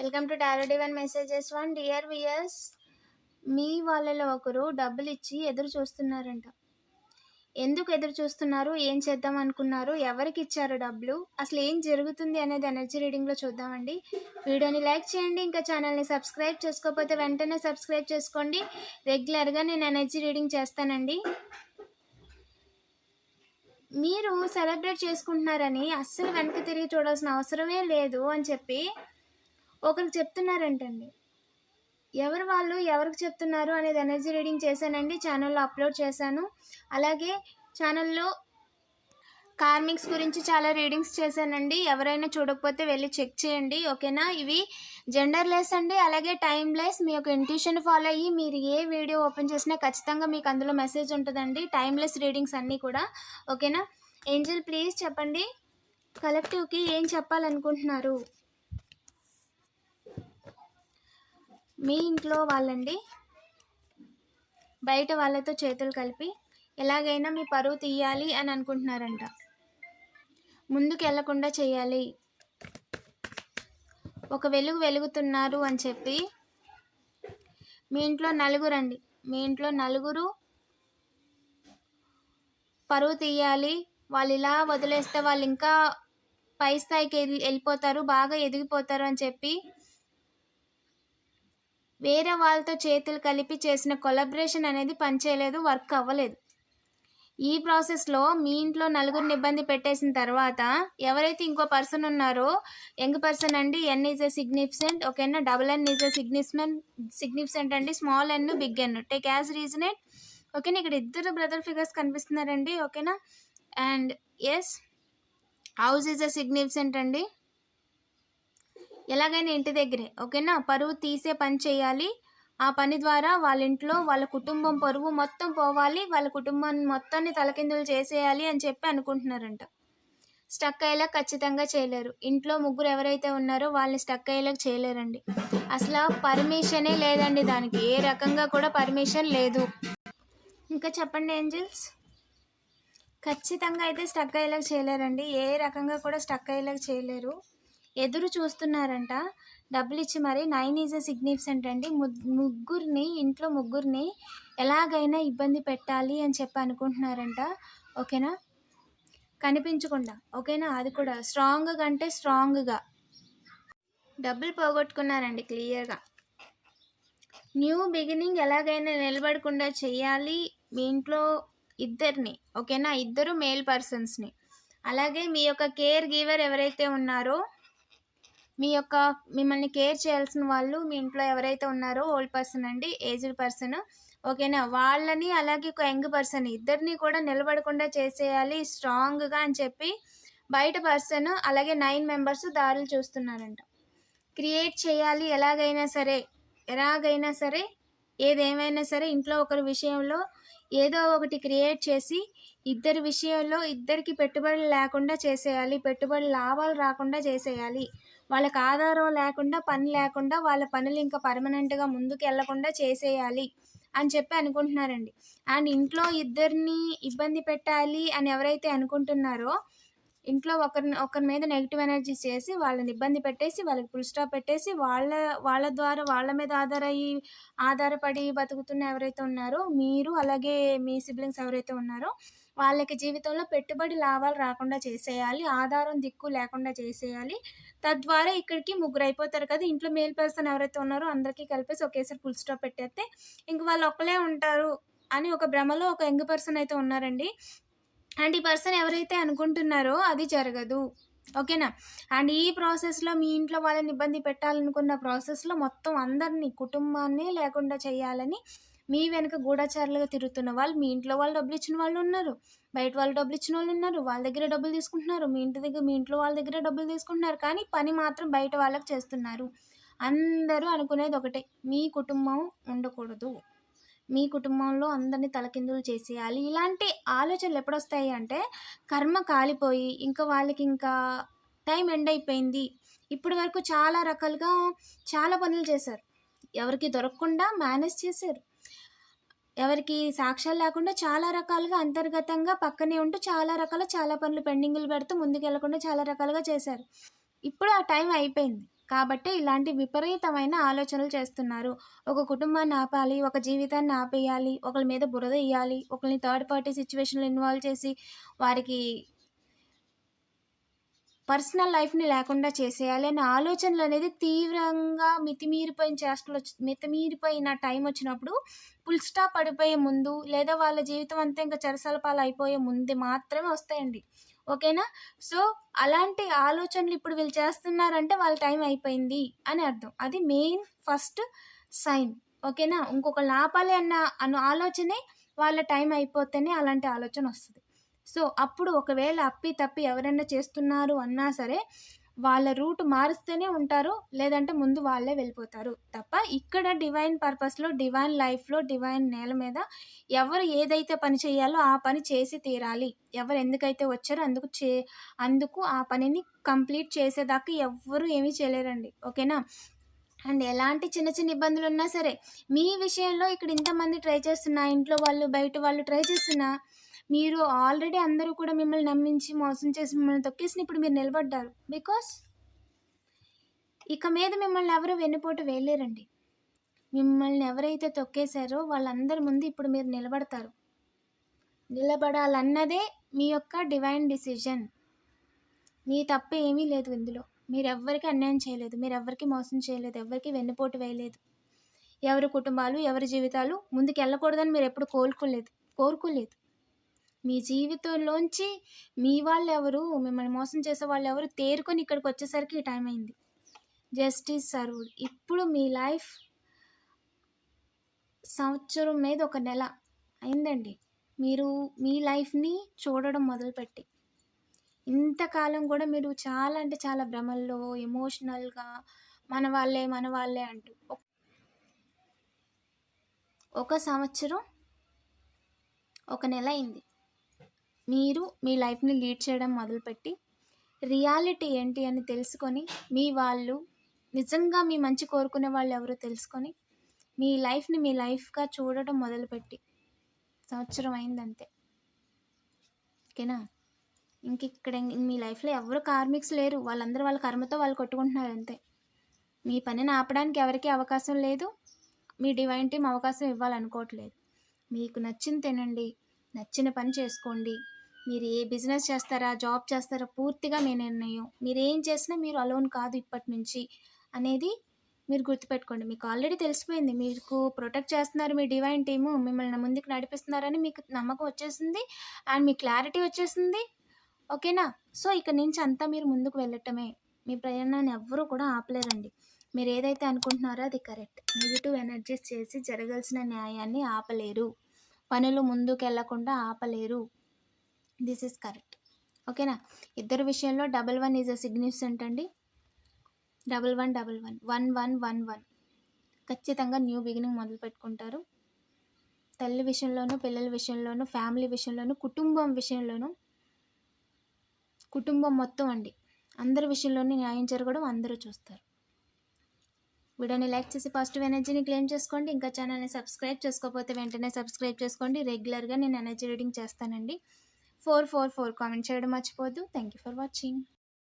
Welcome to tarot divine messages one dear viewers మీ వాళ్ళలో ఒకరు డబ్బులు ఇచ్చి ఎదురు చూస్తున్నారంట. ఎందుకు ఎదురు చూస్తున్నారు? ఏం చేద్దాం అనుకున్నారు? ఎవరికి ఇచ్చారు డబ్బులు అసలు ఏం జరుగుతుంది అనేది ఎనర్జీ రీడింగ్లో చూద్దామండి. వీడియోని లైక్ చేయండి ఇంకా ఛానల్ని సబ్స్క్రైబ్ చేసుకోకపోతే వెంటనే సబ్స్క్రైబ్ చేసుకోండి. రెగ్యులర్గా నేను ఎనర్జీ రీడింగ్ చేస్తానండి. మీరు సెలబ్రేట్ చేసుకుంటున్నారని అస్సలు వెనక్కి తిరిగి చూడాల్సిన అవసరమే లేదు అని చెప్పి ఒకరికి చెప్తున్నారంటండి. ఎవరు వాళ్ళు ఎవరికి చెప్తున్నారు అనేది ఎనర్జీ రీడింగ్ చేశానండి ఛానల్లో అప్లోడ్ చేశాను. అలాగే ఛానల్లో కార్మిక్స్ గురించి చాలా రీడింగ్స్ చేశానండి. ఎవరైనా చూడకపోతే వెళ్ళి చెక్ చేయండి ఓకేనా? ఇవి జెండర్లెస్ అండి అలాగే టైమ్లెస్. మీ యొక్క ఇంట్యూషన్ ఫాలో అయ్యి మీరు ఏ వీడియో ఓపెన్ చేసినా ఖచ్చితంగా మీకు అందులో మెసేజ్ ఉంటుందండి టైమ్లెస్ రీడింగ్స్ అన్నీ కూడా ఓకేనా? ఏంజల్ ప్లీజ్ చెప్పండి. కలెక్టివ్కి ఏం చెప్పాలనుకుంటున్నారు? మీ ఇంట్లో వాళ్ళండి? బయట వాళ్ళతో చేతులు కలిపి ఎలాగైనా మీ పరువు తీయాలి అని అనుకుంటున్నారంట. ముందుకు వెళ్ళకుండా చేయాలి. ఒక వెలుగు వెలుగుతున్నారు అని చెప్పి మీ ఇంట్లో నలుగురండి మీ ఇంట్లో నలుగురు పరువు తీయాలి. వాళ్ళు ఇలా వదిలేస్తే వాళ్ళు ఇంకా పై స్థాయికి వెళ్ళి- వెళ్ళిపోతారు బాగా ఎదిగిపోతారు అని చెప్పి వేరే వాళ్ళతో చేతులు కలిపి చేసిన కొలబరేషన్ అనేది పనిచేయలేదు వర్క్ అవ్వలేదు. ఈ ప్రాసెస్లో మీ ఇంట్లో నలుగురిని ఇబ్బంది పెట్టేసిన తర్వాత ఎవరైతే ఇంకో పర్సన్ ఉన్నారో యంగ్ పర్సన్ అండి ఎన్ ఈజ్ ఎ సిగ్నిఫిసెంట్ ఓకేనా double N is a significant significant అండి small and big and take as resonate ఓకేనా ఇక్కడ ఇద్దరు బ్రదర్ ఫిగర్స్ కనిపిస్తున్నారండి ఓకేనా and S house is a significant అండి. ఎలాగైనా ఇంటి దగ్గరే ఓకేనా? పరువు తీసే పని చేయాలి. ఆ పని ద్వారా వాళ్ళ ఇంట్లో వాళ్ళ కుటుంబం పరువు మొత్తం పోవాలి. వాళ్ళ కుటుంబాన్ని మొత్తాన్ని తలకిందులు చేసేయాలి అని చెప్పి అనుకుంటున్నారంట. స్టక్ అయ్యేలా ఖచ్చితంగా చేయలేరు. ఇంట్లో ముగ్గురు ఎవరైతే ఉన్నారో వాళ్ళని స్టక్ అయ్యేలా చేయలేరండి. అసలు పర్మిషనే లేదండి దానికి. ఏ రకంగా కూడా పర్మిషన్ లేదు. ఇంకా చెప్పండి ఏంజిల్స్? ఖచ్చితంగా అయితే స్టక్ అయ్యేలా చేయలేరండి. ఏ రకంగా కూడా స్టక్ అయ్యేలా చేయలేరు. ఎదురు చూస్తున్నారంట. డబ్బులు ఇచ్చి మరి నైన్ ఈజ్ ఎ సిగ్నిఫిసెంట్ అండి. ముగ్గురిని ఇంట్లో ముగ్గురిని ఎలాగైనా ఇబ్బంది పెట్టాలి అని చెప్పి అనుకుంటున్నారంట. ఓకేనా? కనిపించకుండా. ఓకేనా? అది కూడా. స్ట్రాంగ్గా అంటే స్ట్రాంగ్గా. డబ్బులు పోగొట్టుకున్నారండి క్లియర్గా. న్యూ బిగినింగ్ ఎలాగైనా నిలబడకుండా చేయాలి మీ ఇంట్లో ఇద్దరిని. ఓకేనా? ఇద్దరు మేల్ పర్సన్స్ని. అలాగే మీ యొక్క కేర్ గివర్ ఎవరైతే ఉన్నారో మీ యొక్క మిమ్మల్ని కేర్ చేయాల్సిన వాళ్ళు మీ ఇంట్లో ఎవరైతే ఉన్నారో ఓల్డ్ పర్సన్ అండి ఏజ్డ్ పర్సన్ ఓకేనా? వాళ్ళని అలాగే ఒక యంగ్ పర్సన్ ఇద్దరిని కూడా నిలబడకుండా చేసేయాలి స్ట్రాంగ్గా అని చెప్పి బయట పర్సన్ అలాగే నైన్ మెంబర్స్ దారులు చూస్తున్నారంట. క్రియేట్ చేయాలి ఎలాగైనా సరే ఎలాగైనా సరే ఏదేమైనా సరే ఇంట్లో ఒకరి విషయంలో ఏదో ఒకటి క్రియేట్ చేసి ఇద్దరి విషయంలో ఇద్దరికి పెట్టుబడులు లేకుండా చేసేయాలి పెట్టుబడి లాభాలు రాకుండా చేసేయాలి. వాళ్ళకి ఆధారం లేకుండా పని లేకుండా వాళ్ళ పనులు ఇంకా పర్మనెంట్గా ముందుకు వెళ్ళకుండా చేసేయాలి అని చెప్పి అనుకుంటున్నారండి. అండ్ ఇంట్లో ఇద్దరిని ఇబ్బంది పెట్టాలి అని ఎవరైతే అనుకుంటున్నారో ఇంట్లో ఒకరిని ఒకరి మీద నెగిటివ్ ఎనర్జీ చేసి వాళ్ళని ఇబ్బంది పెట్టేసి వాళ్ళకి ఫుల్ స్టాప్ పెట్టేసి వాళ్ళ వాళ్ళ ద్వారా వాళ్ళ మీద ఆధారయ్యి ఆధారపడి బతుకుతున్న ఎవరైతే ఉన్నారో మీరు అలాగే మీ సిబ్లింగ్స్ ఎవరైతే ఉన్నారో వాళ్ళకి జీవితంలో పెట్టుబడి లాభాలు రాకుండా చేసేయాలి ఆధారం దిక్కు లేకుండా చేసేయాలి. తద్వారా ఇక్కడికి ముగ్గురు అయిపోతారు కదా ఇంట్లో మేల్ పర్సన్ ఎవరైతే ఉన్నారో అందరికీ కలిపేసి ఒకేసారి ఫుల్ స్టాప్ పెట్టేస్తే ఇంక వాళ్ళు ఒక్కలే ఉంటారు అని ఒక భ్రమలో ఒక యంగ్ పర్సన్ అయితే ఉన్నారండి. అండ్ ఈ పర్సన్ ఎవరైతే అనుకుంటున్నారో అది జరగదు. ఓకేనా? అండ్ ఈ ప్రాసెస్లో మీ ఇంట్లో వాళ్ళని ఇబ్బంది పెట్టాలనుకున్న ప్రాసెస్లో మొత్తం అందరినీ కుటుంబాన్ని లేకుండా చేయాలని మీ వెనుక గూఢచారులుగా తిరుగుతున్న వాళ్ళు మీ ఇంట్లో వాళ్ళు డబ్బులు ఇచ్చిన వాళ్ళు ఉన్నారు. బయట వాళ్ళు డబ్బులు ఇచ్చిన వాళ్ళు ఉన్నారు. వాళ్ళ దగ్గర డబ్బులు తీసుకుంటున్నారు. మీ ఇంటి దగ్గర మీ ఇంట్లో వాళ్ళ దగ్గర డబ్బులు తీసుకుంటున్నారు. కానీ పని మాత్రం బయట వాళ్ళకి చేస్తున్నారు. అందరూ అనుకునేది ఒకటే. మీ కుటుంబం ఉండకూడదు. మీ కుటుంబంలో అందరినీ తలకిందులు చేసేయాలి. ఇలాంటి ఆలోచనలు ఎప్పుడొస్తాయి అంటే కర్మ కాలిపోయి ఇంకా వాళ్ళకి ఇంకా టైం ఎండ్ అయిపోయింది. ఇప్పటి వరకు చాలా రకాలుగా చాలా పనులు చేశారు. ఎవరికి దొరకకుండా మేనేజ్ చేశారు. ఎవరికి సాక్ష్యాలు లేకుండా చాలా రకాలుగా అంతర్గతంగా పక్కనే ఉంటూ చాలా రకాల చాలా పనులు పెండింగ్లు పెడుతూ ముందుకు వెళ్ళకుండా చాలా రకాలుగా చేశారు. ఇప్పుడు ఆ టైం అయిపోయింది. కాబట్టే ఇలాంటి విపరీతమైన ఆలోచనలు చేస్తున్నారు. ఒక కుటుంబాన్ని ఆపాలి, ఒక జీవితాన్ని ఆపేయాలి, ఒకరి మీద బురద ఇయ్యాలి ఒకరిని థర్డ్ పార్టీ సిచ్యువేషన్లో ఇన్వాల్వ్ చేసి వారికి పర్సనల్ లైఫ్‌ని లేకుండా చేసేయాలి అనే ఆలోచనలనేది తీవ్రంగా మితిమీరిపోయిన చేష్టలొచ్చి మితిమీరిపోయిన టైం వచ్చినప్పుడు ఫుల్ స్టాప్ పడిపోయే ముందు లేదా వాళ్ళ జీవితం అంతా ఇంకా చరసల్పాలు అయిపోయే ముందు మాత్రమే వస్తాయండి. ఓకేనా? సో, అలాంటి ఆలోచనలు ఇప్పుడు వీళ్ళు చేస్తున్నారంటే వాళ్ళ టైం అయిపోయింది అని అర్థం. అది మెయిన్ ఫస్ట్ సైన్. ఓకేనా? ఇంకొకళ్ళు ఆపాలి అన్న అన్న ఆలోచనే వాళ్ళ టైం అయిపోతేనే అలాంటి ఆలోచన వస్తుంది సో, అప్పుడు ఒకవేళ అప్పి తప్పి ఎవరైనా చేస్తున్నారు అన్నా సరే వాళ్ళ రూట్ మారుస్తూనే ఉంటారు. లేదంటే ముందు వాళ్ళే వెళ్ళిపోతారు. తప్ప ఇక్కడ డివైన్ పర్పస్‌లో, డివైన్ లైఫ్‌లో, డివైన్ నేల మీద ఎవరు ఏదైతే పని చేయాలో ఆ పని చేసి తీరాలి. ఎవరు ఎందుకైతే వచ్చారో అందుకు చే అందుకు ఆ పనిని కంప్లీట్ చేసేదాకా ఎవ్వరు ఏమీ చేయలేరండి. ఓకేనా? అండ్ ఎలాంటి చిన్న చిన్న ఇబ్బందులు ఉన్నా సరే మీ విషయంలో ఇక్కడ ఇంతమంది ట్రై చేస్తున్నా, ఇంట్లో వాళ్ళు, బయట వాళ్ళు ట్రై చేస్తున్నా మీరు ఆల్రెడీ అందరూ కూడా మిమ్మల్ని నమ్మించి, మోసం చేసి మిమ్మల్ని తొక్కేసిన ఇప్పుడు మీరు నిలబడ్డారు. బికాస్ ఇక మీద మిమ్మల్ని ఎవరు వెన్నుపోటు వేయలేరండి. మిమ్మల్ని ఎవరైతే తొక్కేసారో వాళ్ళందరి ముందు ఇప్పుడు మీరు నిలబడతారు. నిలబడాలన్నదే మీ యొక్క డివైన్ డిసిజన్ మీ తప్పు ఏమీ లేదు ఇందులో. మీరు ఎవ్వరికి అన్యాయం చేయలేదు. మీరు మీరెవ్వరికీ మోసం చేయలేదు. ఎవరికి వెన్నుపోటు వేయలేదు. ఎవరి కుటుంబాలు, ఎవరి జీవితాలు ముందుకెళ్ళకూడదని మీరెప్పుడు కోలుకోలేదు కోరుకోలేదు. మీ జీవితంలోంచి మీ వాళ్ళు ఎవరు మిమ్మల్ని మోసం చేసే వాళ్ళు ఎవరు తేరుకొని ఇక్కడికొచ్చేసరికి ఈ టైం అయింది. Justice served. ఇప్పుడు మీ లైఫ్ సంవత్సరం మీద ఒక నెల అయిందండి. మీరు మీ లైఫ్‌ని చూడడం మొదలుపెట్టి. ఇంతకాలం కూడా మీరు చాలా అంటే చాలా భ్రమల్లో, ఎమోషనల్‌గా మన వాళ్ళే, మన వాళ్ళే అంటూ ఒక సంవత్సరం ఒక నెల అయింది. మీరు మీ లైఫ్‌ని లీడ్ చేయడం మొదలుపెట్టి, రియాలిటీ ఏంటి అని తెలుసుకొని, మీ వాళ్ళు నిజంగా మీ మంచి కోరుకునే వాళ్ళు ఎవరో తెలుసుకొని, మీ లైఫ్‌ని మీ లైఫ్‌గా చూడడం మొదలుపెట్టి సంవత్సరం అయిందంతే. ఓకేనా? ఇంకిక్కడ మీ లైఫ్‌లో ఎవ్వరు కార్మిక్స్ లేరు. వాళ్ళందరూ వాళ్ళ కర్మతో వాళ్ళు కొట్టుకుంటున్నారు అంతే మీ పనిని ఆపడానికి ఎవరికీ అవకాశం లేదు. మీ డివైన్ టీమ్ అవకాశం ఇవ్వాలనుకోవట్లేదు. మీకు నచ్చింది తినండి. నచ్చిన పని చేసుకోండి. మీరు ఏ బిజినెస్ చేస్తారా, జాబ్ చేస్తారా పూర్తిగా మీ నిర్ణయం. మీరేం చేసినా మీరు అలోన్ కాదు ఇప్పటి నుంచి అనేది మీరు గుర్తుపెట్టుకోండి. మీకు ఆల్రెడీ తెలిసిపోయింది. మీకు ప్రొటెక్ట్ చేస్తున్నారు మీ డివైన్ టీము. మిమ్మల్ని ముందుకు నడిపిస్తున్నారని మీకు నమ్మకం వచ్చేసింది. అండ్ మీ క్లారిటీ వచ్చేసింది. ఓకేనా? సో, ఇక నుంచి అంతా మీరు ముందుకు వెళ్ళటమే. మీ ప్రయాణాన్ని ఎవ్వరూ కూడా ఆపలేరండి. మీరు ఏదైతే అనుకుంటున్నారో అది కరెక్ట్. నెగిటివ్ ఎనర్జీస్ చేసి జరగాల్సిన న్యాయాన్ని ఆపలేరు. పనులు ముందుకు వెళ్ళకుండా ఆపలేరు. This is correct. ఓకేనా? ఇద్దరు విషయంలో double one is a significant అండి. Double one, double one. One one one one. ఖచ్చితంగా న్యూ బిగినింగ్ మొదలు పెట్టుకుంటారు తల్లి విషయంలోనూ, పిల్లల విషయంలోనూ, ఫ్యామిలీ విషయంలోనూ, కుటుంబం విషయంలోనూ కుటుంబం మొత్తం అండి. అందరి విషయంలోనూ న్యాయం జరగడం అందరూ చూస్తారు. వీడియోని లైక్ చేసి పాజిటివ్ ఎనర్జీని క్లెయిమ్ చేసుకోండి. ఇంకా ఛానల్‌ని సబ్స్క్రైబ్ చేసుకోకపోతే వెంటనే సబ్స్క్రైబ్ చేసుకోండి. రెగ్యులర్‌గా నేను ఎనర్జీ రీడింగ్ చేస్తానండి. 444 కామెంట్ చేయడం మర్చిపోవద్దు. Thank you for watching.